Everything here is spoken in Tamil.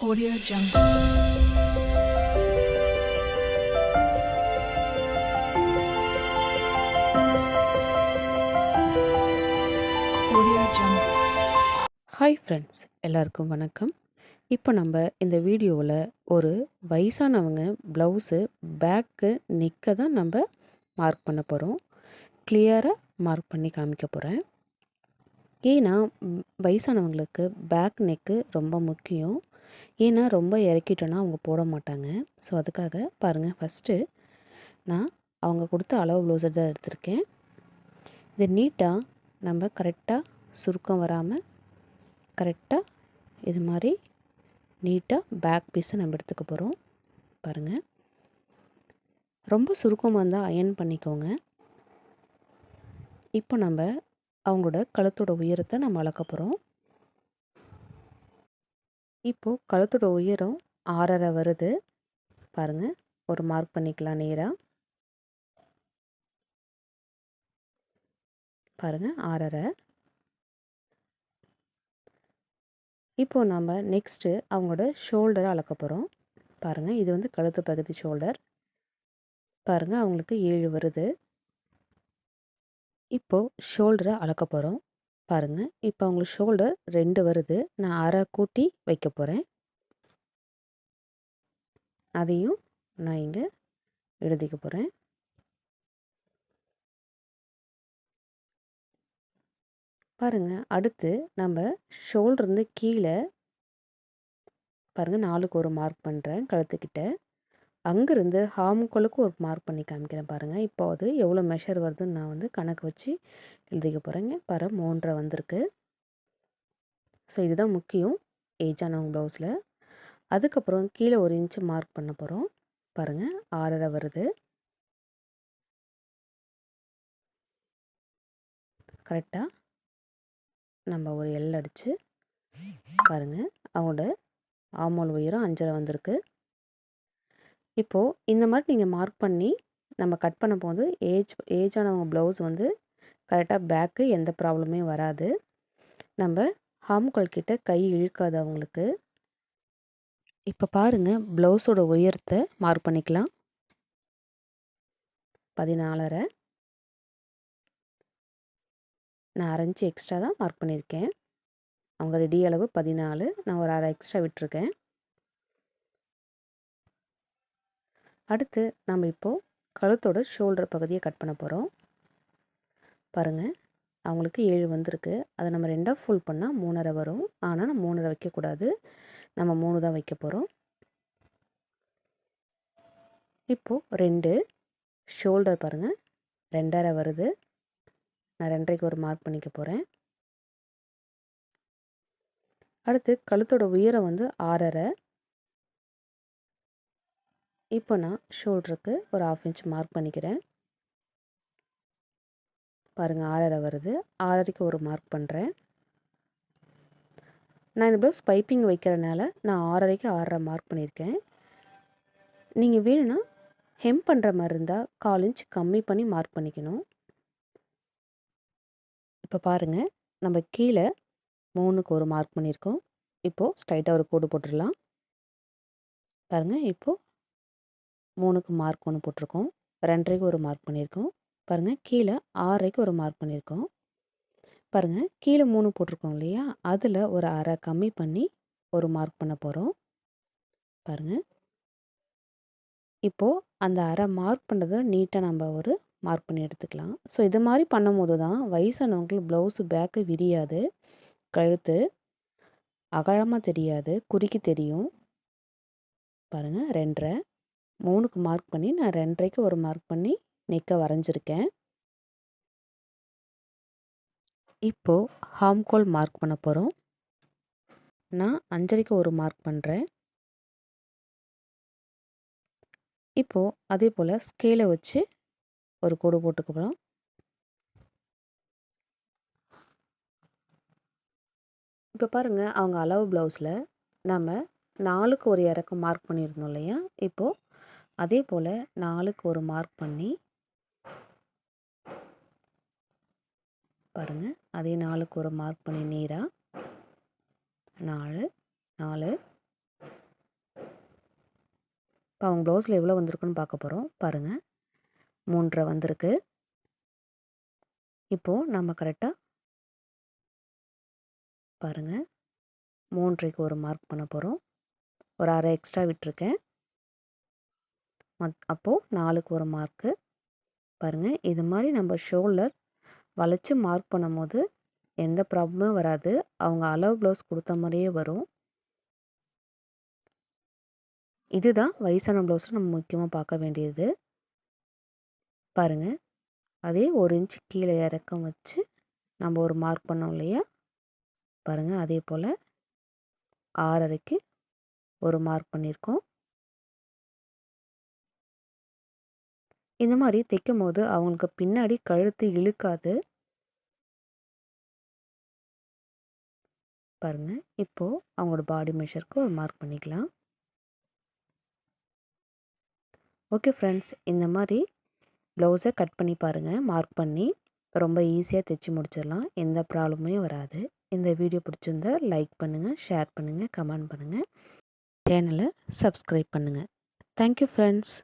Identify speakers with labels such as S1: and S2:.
S1: Audio Jungle. Audio Jungle.
S2: Hi friends எல்லாருக்கும் வணக்கம் இப்போ நம்ம இந்த வீடியோவில் ஒரு வயசானவங்க ப்ளவுஸு பேக்கு நிற்க தான் நம்ம மார்க் பண்ண போகிறோம் கிளியராக மார்க் பண்ணி காமிக்க போகிறேன் ஏன்னா வயசானவங்களுக்கு பேக் நெக்கு ரொம்ப முக்கியம் ஏன்னா ரொம்ப இறக்கிட்டோன்னா அவங்க போட மாட்டாங்க. ஸோ அதுக்காக பாருங்கள் ஃபஸ்ட்டு நான் அவங்க கொடுத்த அளவு ப்ளவுஸை தான் எடுத்திருக்கேன். இது நீட்டாக நம்ம கரெக்டாக சுருக்கம் வராமல் கரெக்டாக இது மாதிரி நீட்டாக பேக் பீஸை நம்ம எடுத்துக்க போகிறோம் பாருங்கள் ரொம்ப சுருக்கம் வந்தால் அயன் பண்ணிக்கோங்க. இப்போ நம்ம அவங்களோட கழுத்தோட உயரத்தை நம்ம அளக்க போகிறோம் இப்போது கழுத்தோட உயரம் ஆறரை வருது. பாருங்கள் ஒரு மார்க் பண்ணிக்கலாம் நேராக பாருங்கள் ஆறரை. இப்போது நம்ம நெக்ஸ்ட்டு அவங்களோட ஷோல்டரை அளக்க போகிறோம் பாருங்கள் இது வந்து கழுத்து பகுதி ஷோல்டர் பாருங்கள் அவங்களுக்கு ஏழு வருது. இப்போது ஷோல்டரை அளக்க போகிறோம் பாருங்கள் இப்போ அவங்களுக்கு ஷோல்டர் ரெண்டு வருது. நான் அரை கூட்டி வைக்க போகிறேன் அதையும் நான் இங்கே எழுதிக்க போகிறேன் பாருங்கள் அடுத்து நம்ம ஷோல்டர்ந்து கீழே பாருங்கள் நாலுக்கு ஒரு மார்க் பண்ணுறேன் கழுத்துக்கிட்ட. அங்கேருந்து ஹார்முக்குளுக்கு ஒரு மார்க் பண்ணி காமிக்கிறேன் பாருங்கள் இப்போ அது எவ்வளோ மெஷர் வருதுன்னு நான் வந்து கணக்கு வச்சு எழுதிக்க போகிறேங்க பர மூன்றரை வந்திருக்கு. ஸோ இதுதான் முக்கியம். ஏஜானவங்க ப்ளவுஸில் அதுக்கப்புறம் கீழே ஒரு இன்ச்சு மார்க் பண்ண போகிறோம் பாருங்கள் ஆறரை வருது. கரெக்டாக நம்ம ஒரு எல் அடித்து பாருங்கள் அவங்களோட ஆமோல் உயரம் அஞ்சரை வந்திருக்கு. இப்போது இந்த மாதிரி நீங்கள் மார்க் பண்ணி நம்ம கட் பண்ண போது ஏஜ் ஏஜ் ஆனவங்க ப்ளவுஸ் வந்து கரெக்டாக பேக்கு எந்த ப்ராப்ளமே வராது. நம்ம ஹாம்கோல் கிட்ட கை இழுக்காது அவங்களுக்கு. இப்போ பாருங்கள் ப்ளவுஸோட உயரத்தை மார்க் பண்ணிக்கலாம். பதினாலரை. நான் அரைஞ்சி எக்ஸ்ட்ரா தான் மார்க் பண்ணியிருக்கேன். அவங்க ரெடி அளவு பதினாலு நான் ஒரு அரை எக்ஸ்ட்ரா விட்டுருக்கேன். அடுத்து நம்ம இப்போது கழுத்தோட ஷோல்டர் பகுதியை கட் பண்ண போகிறோம் பாருங்கள் அவங்களுக்கு ஏழு வந்திருக்கு. அதை நம்ம ரெண்டாக ஃபுல் பண்ணால் மூணரை வரும். ஆனால் நம்ம மூணரை வைக்கக்கூடாது நம்ம மூணு தான் வைக்க போகிறோம் இப்போது ரெண்டு ஷோல்டர் பாருங்கள் ரெண்டரை வருது. நான் ரெண்டரைக்கு ஒரு மார்க் பண்ணிக்க போகிறேன் அடுத்து கழுத்தோட உயரம் வந்து ஆறரை. இப்போ நான் ஷோல்டருக்கு ஒரு ஆஃப் இன்ச் மார்க் பண்ணிக்கிறேன். பாருங்கள் ஆறரை வருது. ஆறரைக்கு ஒரு மார்க் பண்ணுறேன் நான் இந்த ப்ளவுஸ் பைப்பிங் வைக்கிறனால நான் ஆறரைக்கு ஆறரை மார்க் பண்ணியிருக்கேன். நீங்கள் வேணும்னா ஹெம் பண்ணுற மாதிரி இருந்தால் கால் இன்ச் கம்மி பண்ணி மார்க் பண்ணிக்கணும். இப்போ பாருங்கள் நம்ம கீழே மூணுக்கு ஒரு மார்க் பண்ணியிருக்கோம். இப்போது ஸ்ட்ரைட்டாக ஒரு கோடு போட்டுடலாம். பாருங்கள் இப்போது மூணுக்கு மார்க் ஒன்று போட்டிருக்கோம். ரெண்டரைக்கு ஒரு மார்க் பண்ணியிருக்கோம். பாருங்கள் கீழே ஆறரைக்கு ஒரு மார்க் பண்ணியிருக்கோம். பாருங்கள் கீழே மூணு போட்டிருக்கோம் இல்லையா? அதில் ஒரு அரை கம்மி பண்ணி ஒரு மார்க் பண்ண போகிறோம் பாருங்கள் இப்போது அந்த அரை மார்க் பண்ணுறதை நீட்டாக நம்ம ஒரு மார்க் பண்ணி எடுத்துக்கலாம். ஸோ இது மாதிரி பண்ணும்போது தான் வயசானவங்களுக்கு ப்ளவுஸு பேக்கு விரியாது கழுத்து அகலமாக தெரியாது குறுக்கி தெரியும். பாருங்கள் ரெண்டரை. மூணுக்கு மார்க் பண்ணி நான் ரெண்டரைக்கு ஒரு மார்க் பண்ணி நெக்கை வரைஞ்சிருக்கேன். இப்போது ஹாம்கோல் மார்க் பண்ண போகிறோம் நான் அஞ்சரைக்கு ஒரு மார்க் பண்ணுறேன் இப்போது அதே போல் ஸ்கேலை வச்சு ஒரு கோடு போட்டுக்கலாம் இப்போ பாருங்கள் அவங்க அளவு ப்ளவுஸில் நம்ம நாலுக்கு ஒரு இறக்கம் மார்க் பண்ணியிருந்தோம் இல்லையா? இப்போது அதே போல் நாலுக்கு ஒரு மார்க் பண்ணி பாருங்கள் அதே நாலுக்கு ஒரு மார்க் பண்ணி நேராக நாலு நாலு. இப்போ அவங்க ப்ளவுஸில் எவ்வளோ வந்திருக்குன்னு பார்க்க போகிறோம் பாருங்கள் மூன்றரை வந்திருக்கு. இப்போது நம்ம கரெக்டாக பாருங்கள் மூன்றைக்கு ஒரு மார்க் பண்ண போகிறோம் ஒரு அரை எக்ஸ்ட்ரா விட்டுருக்கேன். மத் அப்போது நாலுக்கு ஒரு மார்க்கு பாருங்கள் இது மாதிரி நம்ம ஷோல்டர் வளைச்சி மார்க் பண்ணும்போது எந்த ப்ராப்ளமும் வராது. அவங்க அளவு ப்ளவுஸ் கொடுத்த மாதிரியே வரும். இதுதான் வயசான ப்ளவுஸில் நம்ம முக்கியமாக பார்க்க வேண்டியது. பாருங்கள் அதே ஒரு இன்ச் கீழே இறக்கம் வச்சு நம்ம ஒரு மார்க் பண்ணோம் இல்லையா? பாருங்கள் அதே போல் ஆறரைக்கு ஒரு மார்க் பண்ணியிருக்கோம். இந்த மாதிரி தைக்கும் போது அவங்களுக்கு பின்னாடி கழுத்து இழுக்காது. பாருங்கள் இப்போது அவங்களோட பாடி மெஷருக்கு ஒரு மார்க் பண்ணிக்கலாம். Okay friends. இந்த மாதிரி ப்ளவுஸை கட் பண்ணி பாருங்கள் மார்க் பண்ணி ரொம்ப ஈஸியாக தைச்சி முடிச்சிடலாம். எந்த ப்ராப்ளமே வராது. இந்த வீடியோ பிடிச்சிருந்தா லைக் பண்ணுங்கள் ஷேர் பண்ணுங்கள் கமெண்ட் பண்ணுங்கள் சேனலை சப்ஸ்கிரைப் பண்ணுங்கள் தேங்க்யூ ஃப்ரெண்ட்ஸ்.